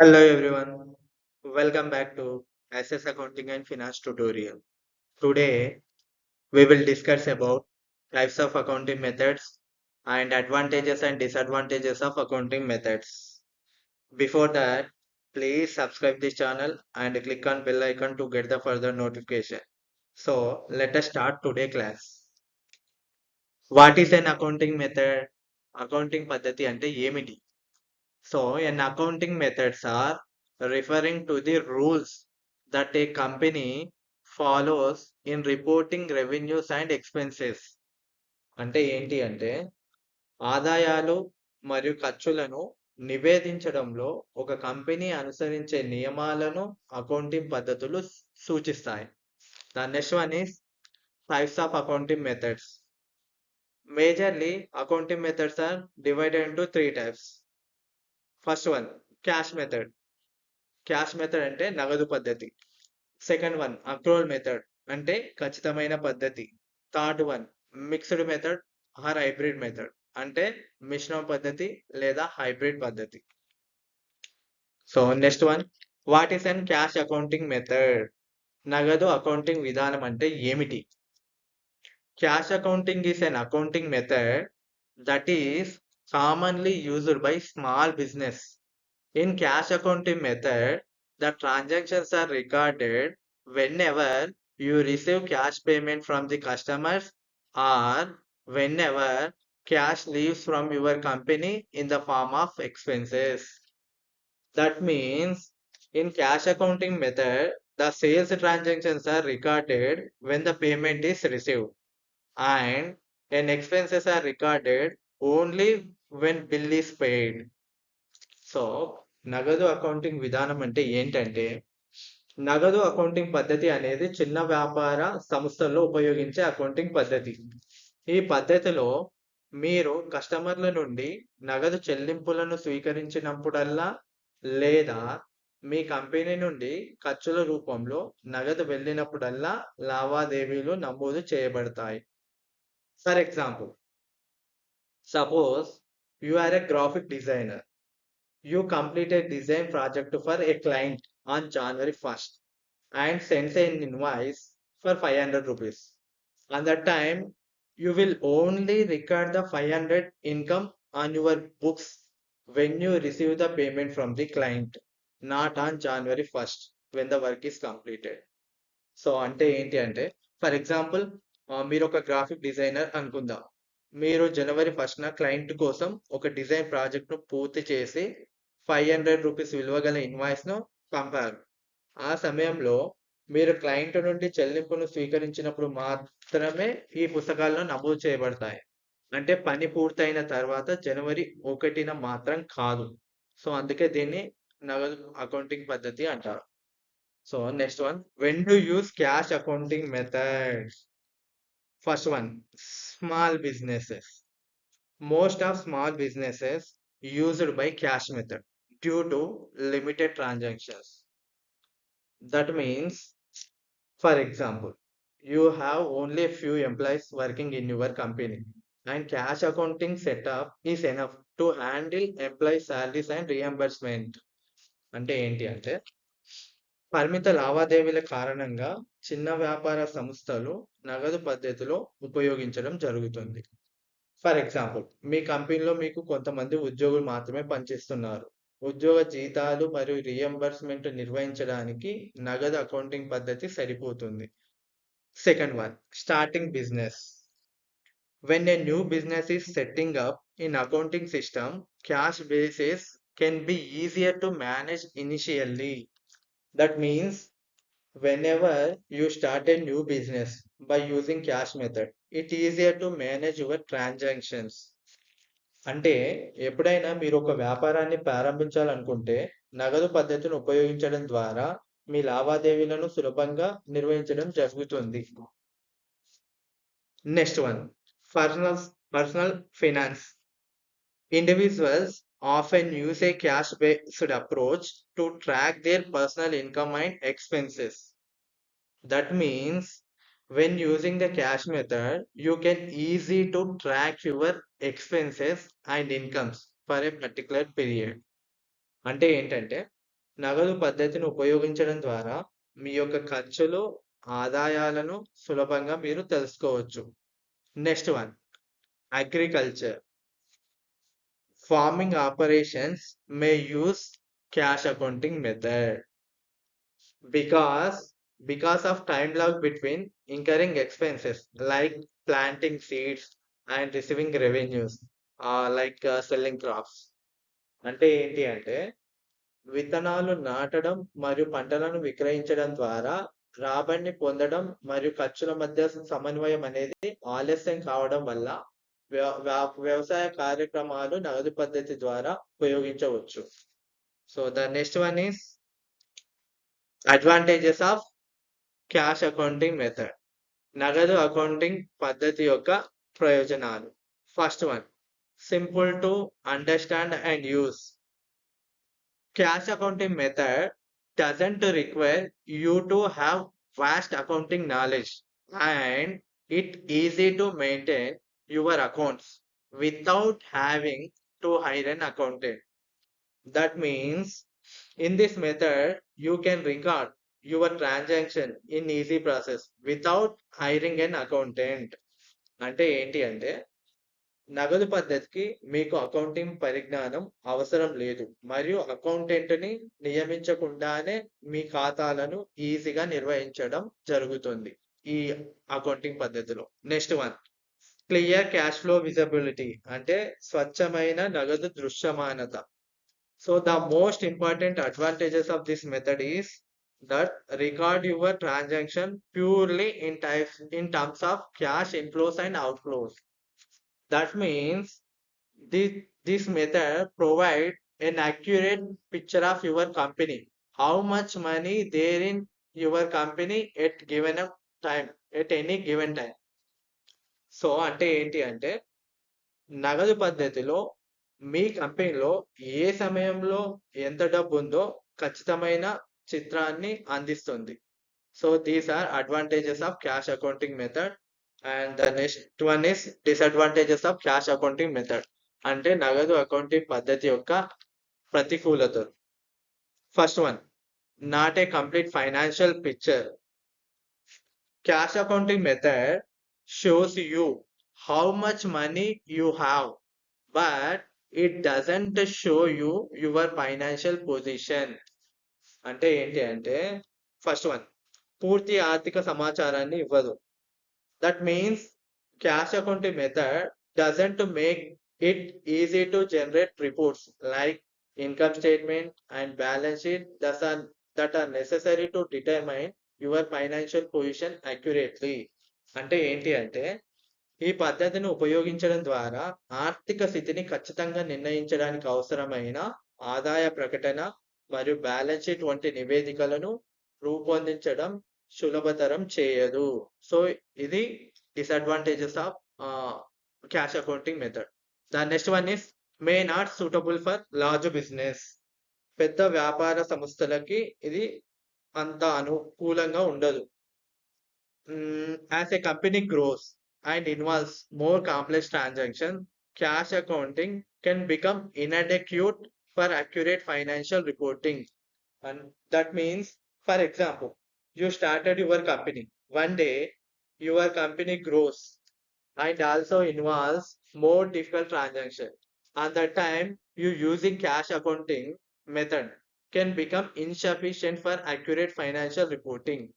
Hello everyone, welcome back to SS Accounting and Finance tutorial. Today we will discuss about types of accounting methods and advantages and disadvantages of accounting methods. Before that, please subscribe this channel and click on bell icon to get the further notification. So let us start today class. What is an accounting method? Accounting పద్ధతి అంటే ఏమిటి? So, N accounting methods are referring to the rules that a company follows in reporting revenues and expenses. అంటే ఏంటి అంటే ఆదాయాలు మరియు ఖర్చులను నివేదించడంలో ఒక కంపెనీ అనుసరించే నియమాలను అకౌంటింగ్ పద్ధతులు సూచిస్తాయి. The next one is types of accounting methods majorly accounting methods are divided into three types first one cash method cash method అంటే నగదు పద్ధతి. సెకండ్ వన్ అక్రోల్ మెథడ్ అంటే ఖచ్చితమైన పద్ధతి. Third one mixed method or hybrid method అంటే మిశ్రమ పద్ధతి లేదా హైబ్రిడ్ పద్ధతి. So next one what is an cash accounting method నగదు అకౌంటింగ్ విధానం అంటే ఏమిటి? Cash accounting is an accounting method that is commonly used by small business. In cash accounting method, the transactions are recorded whenever you receive cash payment from the customers or whenever cash leaves from your company in the form of expenses. That means in cash accounting method, the sales transactions are recorded when the payment is received and and expenses are recorded only when bill is paid so నగదు accounting విధానం అంటే ఏంటంటే నగదు accounting పద్ధతి అనేది చిన్న వ్యాపార సంస్థల్లో ఉపయోగించే అకౌంటింగ్ పద్ధతి. ఈ పద్ధతిలో మీరు కస్టమర్ల నుండి నగదు చెల్లింపులను స్వీకరించినప్పుడల్లా లేదా మీ కంపెనీ నుండి ఖర్చుల రూపంలో నగదు వెళ్ళినప్పుడల్లా లావాదేవీలు నమోదు చేయబడతాయి. For example suppose you are a graphic designer. You complete a design project for a client on January 1st and sends an invoice for 500 rupees. On that time, you will only record the 500 income on your books when you receive the payment from the client, not on January 1st when the work is completed. So అంటే ఏంటి అంటే for example మీరు ఒక graphic designer అనుకుందాం మీరు జనవరి ఫస్ట్‌న client కోసం ఒక design ప్రాజెక్ట్‌ను పూర్తి చేసి 500 రూపీస్ విలువ గల ఇన్వాయిస్‌ను పంపారు. ఆ సమయంలో మీరు క్లయింట్ నుండి చెల్లింపును స్వీకరించినప్పుడు మాత్రమే ఈ పుస్తకాల్లో నమోదు చేయబడతాయి. అంటే పని పూర్తయిన తర్వాత జనవరి ఒకటిన మాత్రం కాదు. సో అందుకే దీన్ని నగదు అకౌంటింగ్ పద్ధతి అంటారు. So next one when do use cash accounting methods? First one, small businesses. Most of small businesses used by cash method due to limited transactions. That means, for example, you have only a few employees working in your company and cash accounting setup is enough to handle employee salaries and reimbursement. అంటే ఏంటి అంటే పరిమిత లావాదేవీల కారణంగా చిన్న వ్యాపార సంస్థలు నగదు పద్ధతిలో ఉపయోగించడం జరుగుతుంది. ఫర్ ఎగ్జాంపుల్ మీ కంపెనీలో మీకు కొంతమంది ఉద్యోగులు మాత్రమే పనిచేస్తున్నారు. ఉద్యోగ జీతాలు మరియు రియంబర్స్మెంట్ నిర్వహించడానికి నగదు అకౌంటింగ్ పద్ధతి సరిపోతుంది. Second one starting business. When a new business is setting up in accounting system cash basis can be easier to manage initially that means whenever you start a new business by using cash method it easier to manage your transactions అంటే ఎప్పుడైనా మీరు ఒక వ్యాపారాన్ని ప్రారంభించాలనుకుంటే నగదు పద్ధతిని ఉపయోగించడం ద్వారా మీ లావాదేవీలను సులభంగా నిర్వహించడం జరుగుతుంది next one personal personal finance individuals often use a cash-based approach to track their personal income and expenses. That means when using the cash method, you can easy to track your expenses and incomes for a particular period. అంటే ఏంటంటే నగదు పద్ధతిని ఉపయోగించడం ద్వారా మీ యొక్క ఖర్చులు, ఆదాయాలను సులభంగా మీరు తెలుసుకోవచ్చు. Next one agriculture. Farming operations may use cash accounting method because because of time lag between incurring expenses like planting seeds and receiving revenues uh, like uh, selling crops. అంటే ఏంటి అంటే విత్తనాలు నాటడం మరియు పంటలను విక్రయించడం ద్వారా రాబడిని పొందడం మరియు ఖర్చుల మధ్య సమన్వయం అనేది ఆలస్యం కావడం వల్ల వ్య- వ్య- వ్యవసాయ కార్యక్రమాలు నగదు పద్ధతి ద్వారా ఉపయోగించవచ్చు. So the next one is advantages of cash accounting method నగదు అకౌంటింగ్ పద్ధతి యొక్క ప్రయోజనాలు. First one simple to understand and use cash accounting method doesn't require you to have fast accounting knowledge and it easy to maintain your accounts without having to hire an accountant. That means in this method you can record your transaction in easy process without hiring an accountant. అంటే ఏంటి అంటే నగదు పద్ధతికి మీకు accounting పరిజ్ఞానం అవసరం లేదు మరియు accountant ని నియమించకుండానే మీ ఖాతాలను ఈజీగా నిర్వహించడం జరుగుతుంది ఈ అకౌంటింగ్ పద్ధతిలో next one clear cash flow visibility అంటే స్వచ్ఛమైన నగదు దృశ్యమానత so the most important advantages of this method is that record your transaction purely in types in terms of cash inflows and outflows that means this this method provide an accurate picture of your company how much money there in your company at given a time at any given time so అంటే ఏంటి అంటే నగదు పద్ధతిలో మీ కంపెనీలో ఏ సమయంలో ఎంత డబ్బు ఉందో ఖచ్చితమైన చిత్రాన్ని అందిస్తుంది. So these are advantages of cash accounting method and the next one is disadvantages of cash accounting method అంటే నగదు అకౌంటింగ్ పద్ధతి యొక్క ప్రతికూలతలు first one not a complete financial picture cash accounting method shows you how much money you have but it doesn't show you your financial position అంటే ఏంటి అంటే first one పూర్తి ఆర్థిక సమాచారాన్ని ఇవ్వదు. That means cash account method doesn't make it easy to generate reports like income statement and balance sheet thus are that are necessary to determine your financial position accurately అంటే ఏంటి అంటే ఈ పద్ధతిని ఉపయోగించడం ద్వారా ఆర్థిక స్థితిని ఖచ్చితంగా నిర్ణయించడానికి అవసరమైన ఆదాయ ప్రకటన మరియు బ్యాలెన్స్ షీట్ వంటి నివేదికలను రూపొందించడం సులభతరం చేయదు. సో ఇది disadvantages of cash accounting method the next one is may not suitable for large business పెద్ద వ్యాపార సంస్థలకి ఇది అంత అనుకూలంగా ఉండదు. Mm, as a company grows and involves more complex transactions, cash accounting can become inadequate for accurate financial reporting. And that means, for example, you started your company. One day, your company grows and also involves more difficult transactions. At that time, you using cash accounting method can become insufficient for accurate financial reporting.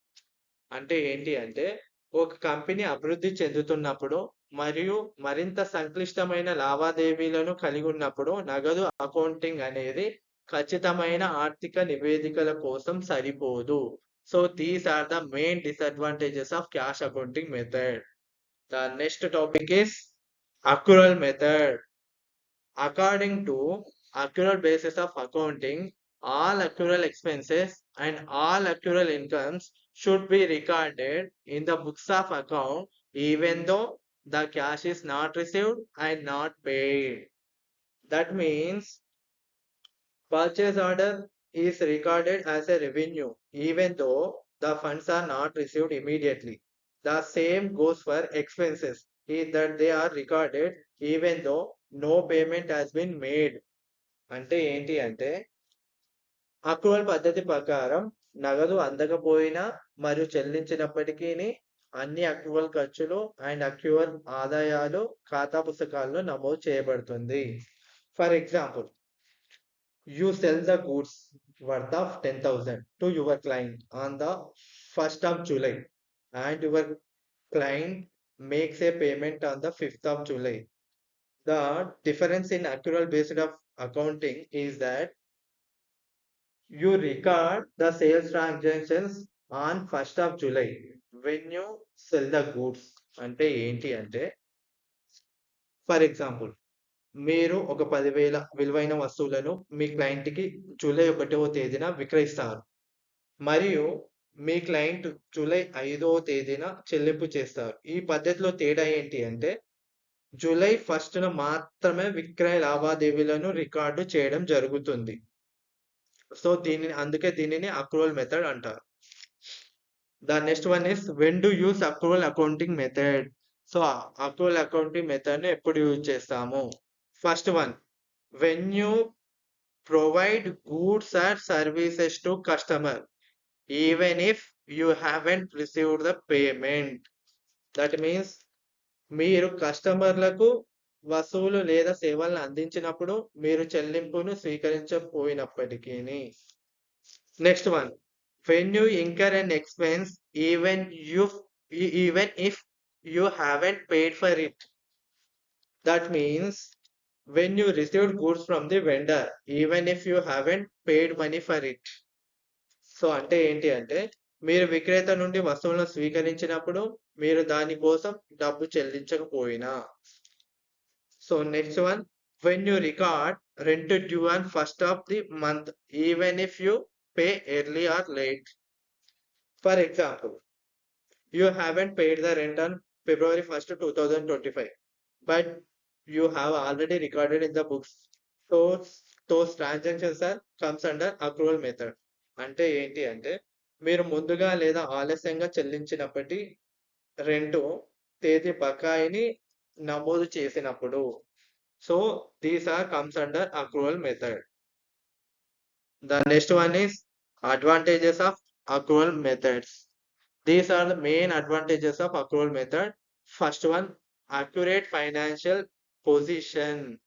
అంటే ఏంటి అంటే ఒక company అభివృద్ధి చెందుతున్నప్పుడు మరియు మరింత సంక్లిష్టమైన లావాదేవీలను కలిగి ఉన్నప్పుడు నగదు అకౌంటింగ్ అనేది ఖచ్చితమైన ఆర్థిక నివేదికల కోసం సరిపోదు. So these are the main disadvantages of cash accounting method the next topic is accrual method according to accrual basis of accounting all accrual expenses and all accrual incomes should be recorded in the books of account even though the cash is not received and not paid. That means purchase order is recorded as a revenue even though the funds are not received immediately. The same goes for expenses is that they are recorded even though no payment has been made. అంటే ఏంటి అంటే Accrual పద్ధతి ప్రకారం నగదు అందకపోయినా మరియు చెల్లించినప్పటికీ అన్ని accrual ఖర్చులు and అక్యువల్ ఆదాయాలు ఖాతా పుస్తకాల్లో నమోదు చేయబడుతుంది. For example you sell the goods worth of ten thousand to your client on the first of July and your client makes a payment on the fifth of July the difference in accrual based of accounting is that you record the sales transactions on 1st of July. When you sell the goods. అంటే ఏంటి అంటే for example మీరు ఒక పదివేల విలువైన వస్తువులను మీ క్లయింట్కి July ఒకటవ తేదీన విక్రయిస్తారు. మరియు మీ క్లయింట్ జూలై ఐదవ తేదీన చెల్లింపు చేస్తారు. ఈ పద్ధతిలో తేడా ఏంటి అంటే జూలై ఫస్ట్న మాత్రమే విక్రయ లావాదేవీలను రికార్డు చేయడం జరుగుతుంది. సో దీనిని అందుకే దీనిని అక్రూవల్ మెథడ్ అంటారు. The next one is when do use accrual accounting method so accrual accounting మెథడ్ని ఎప్పుడు యూజ్ చేస్తాము? First one when you provide goods or services to customer even if you haven't received the payment that means మీరు కస్టమర్లకు వస్తువులు లేదా సేవలను అందించినప్పుడు మీరు చెల్లింపును స్వీకరించకపోయినప్పటికీ next one when you incur and expense even you even if you haven't paid for it that means when you received goods from the vendor even if you haven't paid money for it so అంటే ఏంటి అంటే మీరు విక్రేత నుండి వస్తువులను స్వీకరించినప్పుడు మీరు దాని కోసం డబ్బు చెల్లించకపోయినా. So next one when you record rent due on first of the month even if you pay early or late for example you haven't paid the rent on February first two thousand twenty five but you have already recorded in the books Those, those transactions are comes under accrual method. అంటే ఏంటి అంటే మీరు ముందుగా లేదా ఆలస్యంగా చెల్లించినప్పటి rent తేదీ బకాయిని నమోదు చేసినప్పుడు so these are comes under accrual method the next one is advantages of accrual methods these are the main advantages of accrual method first one accurate financial position.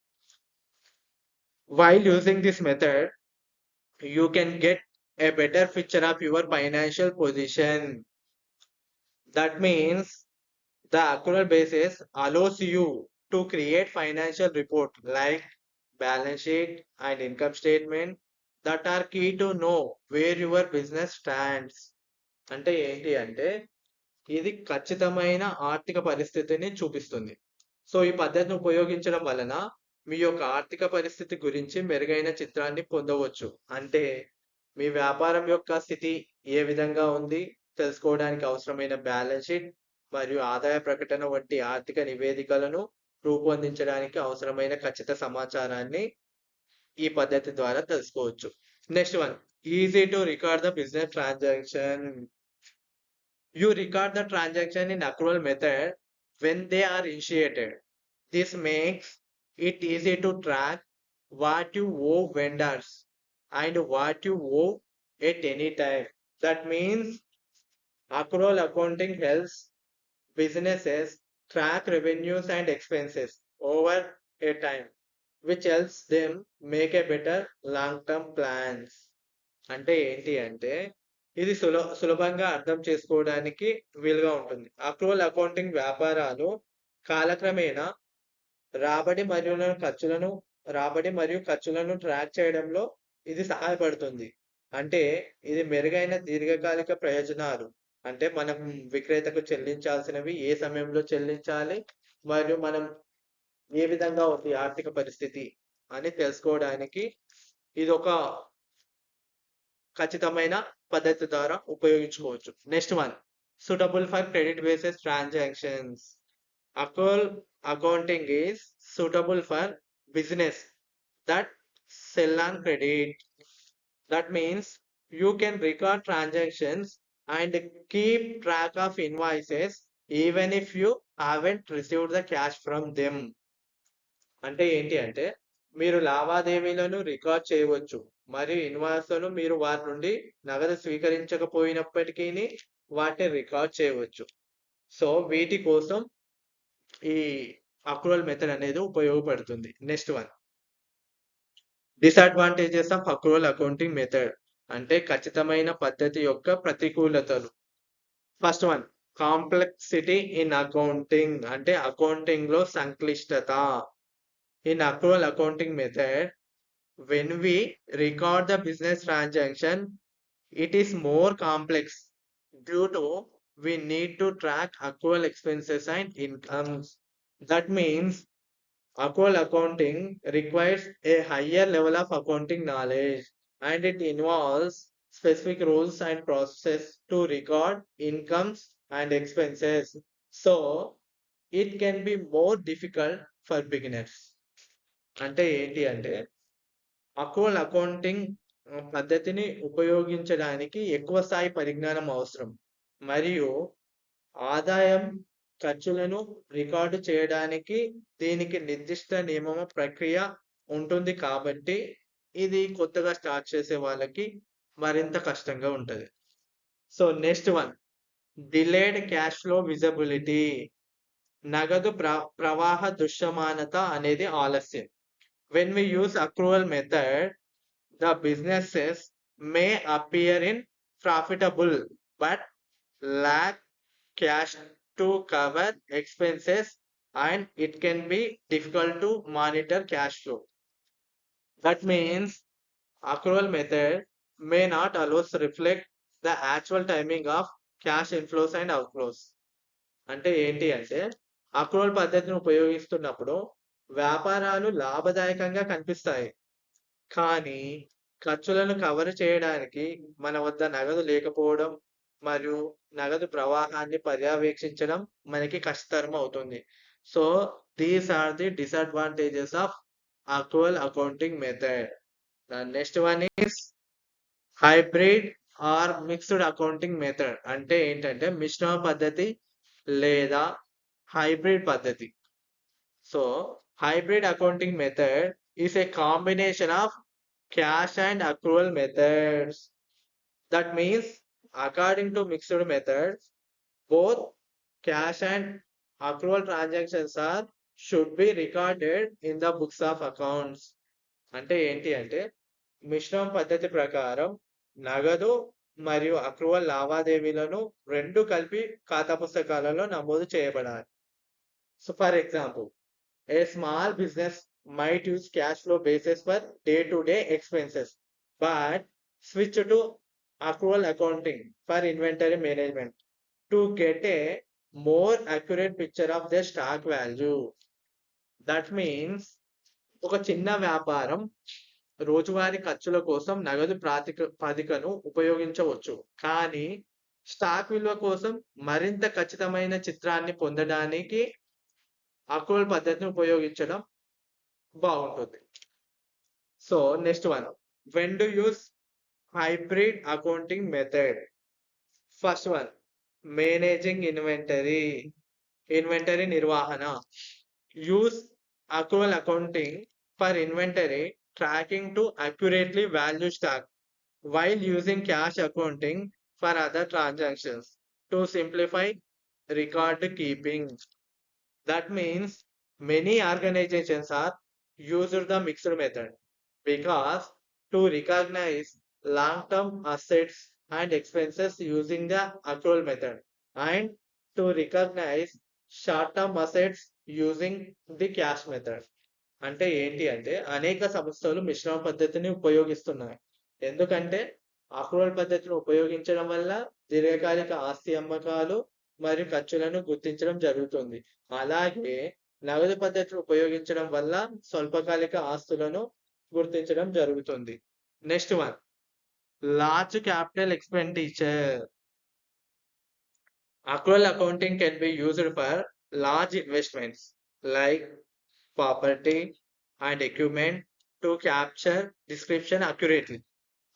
While using this method, you can get a better picture of your financial position. That means the accrual basis allows you to create financial report like balance sheet and income statement that are key to know where your business stands. అంటే ఏంటి అంటే ఇది ఖచ్చితమైన ఆర్థిక పరిస్థితిని చూపిస్తుంది so ఈ పద్ధతిని ఉపయోగించడం వలన మీ యొక్క ఆర్థిక పరిస్థితి గురించి మెరుగైన చిత్రాన్ని పొందవచ్చు అంటే మీ వ్యాపారం యొక్క స్థితి ఏ విధంగా ఉంది తెలుసుకోవడానికి అవసరమైన బ్యాలెన్స్ షీట్ మరియు ఆదాయ ప్రకటన వంటి ఆర్థిక నివేదికలను రూపొందించడానికి అవసరమైన ఖచ్చిత సమాచారాన్ని ఈ పద్ధతి ద్వారా తెలుసుకోవచ్చు. Next one easy to record the business transaction you record the transaction in accrual method when they are initiated this makes it easy to track what you owe vendors and what you owe at any time that means accrual accounting health businesses track revenues and expenses over a time, which helps them make a better long-term plans. అంటే ఏంటి అంటే ఇది సుల సులభంగా అర్థం చేసుకోవడానికి వీలుగా ఉంటుంది. Accrual accounting వ్యాపారాలు కాలక్రమేణా రాబడి మరియు ఖర్చులను రాబడి మరియు ఖర్చులను ట్రాక్ చేయడంలో ఇది సహాయపడుతుంది. అంటే ఇది మెరుగైన దీర్ఘకాలిక ప్రయోజనాలు. అంటే మనం విక్రేతకు చెల్లించాల్సినవి ఏ సమయంలో చెల్లించాలి? మరియు మనం ఏ విధంగా ఉంది ఆర్థిక పరిస్థితి అని తెలుసుకోవడానికి ఇది ఒక ఖచ్చితమైన పద్ధతి ద్వారా ఉపయోగించుకోవచ్చు. Next one suitable for credit bases transactions accrual accounting is suitable for business that sell on credit that means you can record transactions and keep track of invoices even if you haven't received the cash from them అంటే ఏంటి అంటే మీరు లావాదేవీలను record చేయవచ్చు. మరియు ఇన్వాయిస్లను మీరు వారి నుండి నగదు స్వీకరించకపోయినప్పటికీ వాటిని రికార్డ్ చేయవచ్చు. సో వీటి కోసం ఈ అక్రూవల్ మెథడ్ అనేది ఉపయోగపడుతుంది. Next one. Disadvantages of accrual accounting method. అంటే ఖచ్చితమైన పద్ధతి యొక్క ప్రతికూలతలు. First one complexity in accounting అంటే అకౌంటింగ్లో సంక్లిష్టత. In accrual accounting method when we record the business transaction it is more complex due to we need to track accrual expenses and incomes that means accrual accounting requires a higher level of accounting knowledge and it involves specific rules and processes to record incomes and expenses so it can be more difficult for beginners అంటే ఏంటి అంటే accrual accounting పద్ధతిని ఉపయోగించడానికి ఎక్కువ స్థాయి పరిజ్ఞానం అవసరం మరియు ఆదాయం ఖర్చులను రికార్డు చేయడానికి దీనికి నిర్దిష్ట నియమ ప్రక్రియ ఉంటుంది కాబట్టి ఇది కొత్తగా స్టార్ట్ చేసే వాళ్ళకి మరింత కష్టంగా ఉంటుంది. So next one. Delayed cash flow visibility. నగదు ప్ర ప్రవాహ దృశ్యమానత అనేది ఆలస్యం. When we use accrual method the businesses may appear in profitable but lack cash to cover expenses and it can be difficult to monitor cash flow that means accrual method may not allow reflect the reflect the actual timing of and inflows అంటే ఏంటి అంటే accrual పద్ధతిని ఉపయోగిస్తున్నప్పుడు వ్యాపారాలు లాభదాయకంగా కనిపిస్తాయి. కానీ ఖర్చులను కవర్ చేయడానికి మన వద్ద నగదు లేకపోవడం మరియు నగదు ప్రవాహాన్ని పర్యవేక్షించడం మనకి కష్టతరం అవుతుంది. So these are the disadvantages of accrual accounting method The next one is hybrid or mixed accounting method అంటే ఏంటంటే మిశ్రమ పద్ధతి లేదా హైబ్రిడ్ పద్ధతి so hybrid accounting method is a combination of cash and accrual methods that means according to mixed methods both cash and accrual transactions are should be recorded in the books of accounts అంటే ఏంటి అంటే మిశ్రమ పద్ధతి ప్రకారం నగదు మరియు accrual లావాదేవీలను రెండు కలిపి ఖాతా పుస్తకాలలో నమోదు చేయబడాలి. So for example a small business might use cash flow basis for day to day expenses but switch to accrual accounting for inventory management to get a more accurate picture of the stock value that means ఒక చిన్న వ్యాపారం రోజువారీ ఖర్చుల కోసం నగదు ప్రాతిపదికను ఉపయోగించవచ్చు. కానీ stock విలువ కోసం మరింత ఖచ్చితమైన చిత్రాన్ని పొందడానికి అక్రూవల్ పద్ధతిని ఉపయోగించడం బాగుంటుంది. So next one when do use hybrid accounting method first one managing inventory inventory నిర్వహణ. use accrual accounting for inventory tracking to accurately value stock while using cash accounting for other transactions to simplify record keeping. That means many organizations are used the mixed method because to recognize long-term assets and expenses using the accrual method and to recognize short-term assets using the cash method అంటే ఏంటి అంటే అనేక సంస్థలు మిశ్రమ పద్ధతిని ఉపయోగిస్తున్నాయి. ఎందుకంటే accrual పద్ధతిని ఉపయోగించడం వల్ల దీర్ఘకాలిక ఆస్తి అమ్మకాలు మరియు ఖర్చులను గుర్తించడం జరుగుతుంది. అలాగే నగదు పద్ధతిని ఉపయోగించడం వల్ల స్వల్పకాలిక ఆస్తులను గుర్తించడం జరుగుతుంది. Next one large capital expenditure accrual accounting can be used for Large investments like property and equipment to capture description accurately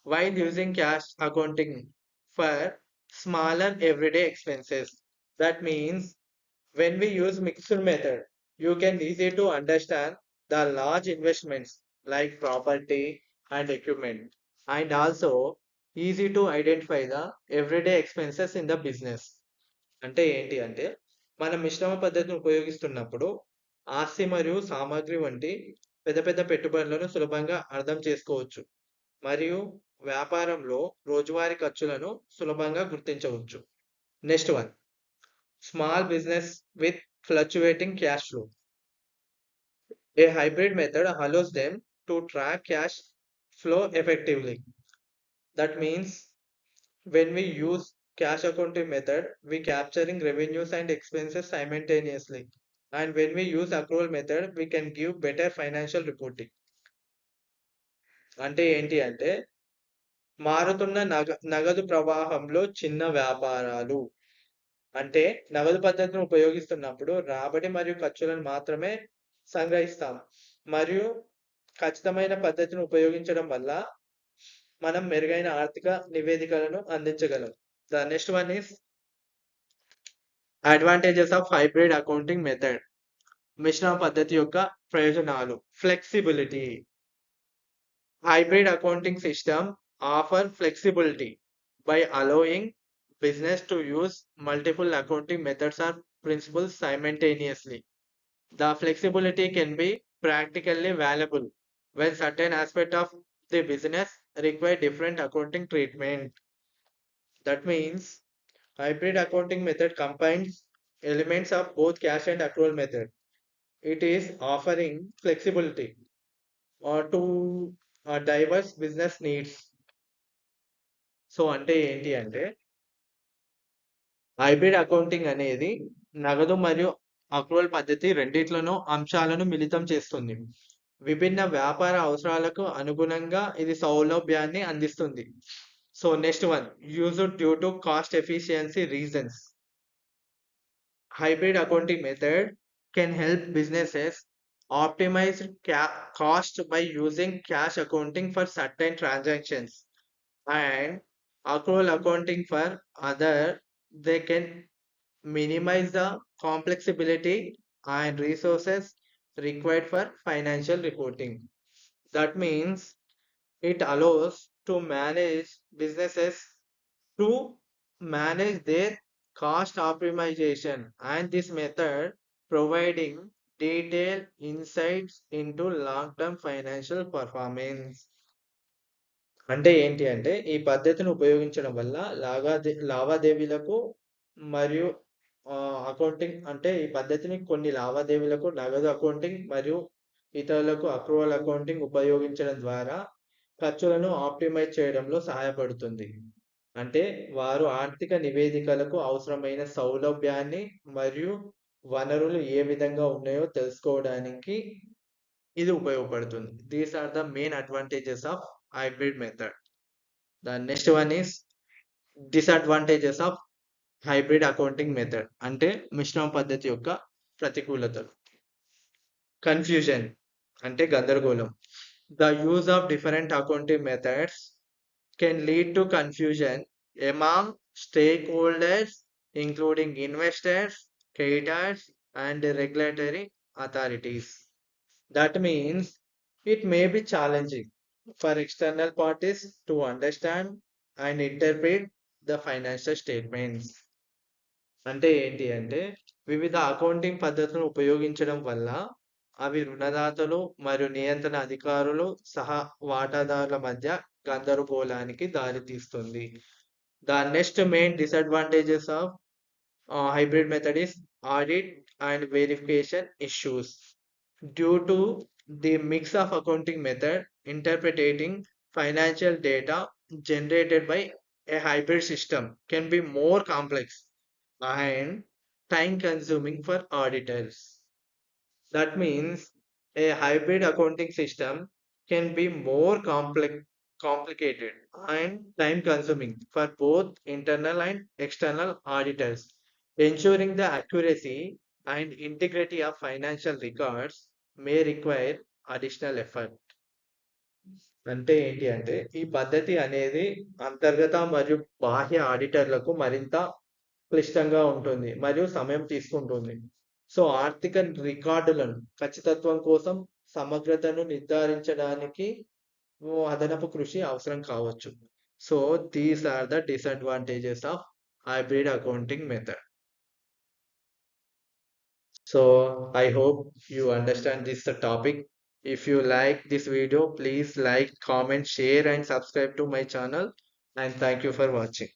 while using cash accounting for smaller everyday expenses. That means when we use mixed method, you can easy to understand the large investments like property and equipment and also easy to identify the everyday expenses in the business అంటే ఏంటి అంటే మనం మిశ్రమ పద్ధతిని ఉపయోగిస్తున్నప్పుడు ఆస్తి మరియు సామాగ్రి వంటి పెద్ద పెద్ద పెట్టుబడులను సులభంగా అర్థం చేసుకోవచ్చు. మరియు వ్యాపారంలో రోజువారీ ఖర్చులను సులభంగా గుర్తించవచ్చు. Next one small business with fluctuating cash flow. A hybrid method helps them to track cash flow effectively? That means when we use cash accounting method, we capturing revenues and expenses simultaneously. And when we use accrual method, we can give better financial reporting. అంటే ఏంటి అంటే మారుతున్న నగ నగదు ప్రవాహంలో చిన్న వ్యాపారాలు అంటే నగదు పద్ధతిని ఉపయోగిస్తున్నప్పుడు రాబడి మరియు ఖర్చులను మాత్రమే సంగ్రహిస్తాం మరియు ఖచ్చితమైన పద్ధతిని ఉపయోగించడం వల్ల మనం మెరుగైన ఆర్థిక నివేదికలను అందించగలం The next one is advantages of hybrid accounting method మిశ్రమ పద్ధతి యొక్క ప్రయోజనాలు flexibility hybrid accounting system offer flexibility by allowing business to use multiple accounting methods or principles simultaneously. The flexibility can be practically valuable when certain aspects of the business require different accounting treatment. That means hybrid accounting method combines elements of both cash and accrual method. It is offering flexibility or to uh, diverse business needs. So అంటే ఏంటి అంటే hybrid accounting అనేది నగదు మరియు accrual పద్ధతి రెండిట్లను అంశాలను మిళితం చేస్తుంది విభిన్న వ్యాపార అవసరాలకు అనుగుణంగా ఇది సౌలభ్యాన్ని అందిస్తుంది So next one, user due to cost efficiency reasons. Hybrid accounting method can help businesses optimize cost by using cash accounting for certain transactions and accrual accounting for other. They can minimize the complexity and resources required for financial reporting. That means it allows to manage businesses to manage their cost optimization and this method providing detail insights into long term financial performance అంటే ఏంటి అంటే ఈ పద్ధతిని ఉపయోగించడం వల్ల లావాదే లావాదేవీలకు మరియు accounting అంటే ఈ పద్ధతిని కొన్ని లావాదేవీలకు నగదు అకౌంటింగ్ మరియు ఇతరులకు అక్రూవల్ అకౌంటింగ్ ఉపయోగించడం ద్వారా ఖర్చులను ఆప్టిమైజ్ చేయడంలో సహాయపడుతుంది. అంటే వారు ఆర్థిక నివేదికలకు అవసరమైన సౌలభ్యాన్ని మరియు వనరులు ఏ విధంగా ఉన్నాయో తెలుసుకోవడానికి ఇది ఉపయోగపడుతుంది. These are the main advantages of hybrid method the next one is disadvantages of hybrid accounting method అంటే మిశ్రమ పద్ధతి యొక్క ప్రతికూలతలు. కన్ఫ్యూజన్ అంటే గందరగోళం. The use of different accounting methods can lead to confusion among stakeholders including investors creditors and regulatory authorities. That means it may be challenging for external parties to understand and interpret the financial statements. అంటే ఏంటి అంటే వివిధ accounting పద్ధతులను ఉపయోగించడం వల్ల అవి రుణదాతలు మరియు నియంత్రణ అధికారులు సహా వాటాదారుల మధ్య గందరగోళానికి దారితీస్తుంది the next main disadvantages of hybrid method is audit and verification issues due to the mix of accounting method interpretating financial data generated by a hybrid system can be more complex and time consuming for auditors that means a hybrid accounting system can be more complex complicated and time consuming for both internal and external auditors ensuring the accuracy and integrity of financial records may require additional effort. అంటే ఏంటి అంటే ఈ పద్ధతి అనేది అంతర్గత మరియు బాహ్య ఆడిటర్లకు మరింత క్లిష్టంగా ఉంటుంది మరియు సమయం తీసుకుంటుంది సో ఆర్థిక రికార్డులను ఖచ్చితత్వం కోసం సమగ్రతను నిర్ధారించడానికి అదనపు కృషి అవసరం కావచ్చు so these are the disadvantages of hybrid accounting method so I hope you understand this topic if you like this video, please like, comment, share and subscribe to my channel and thank you for watching.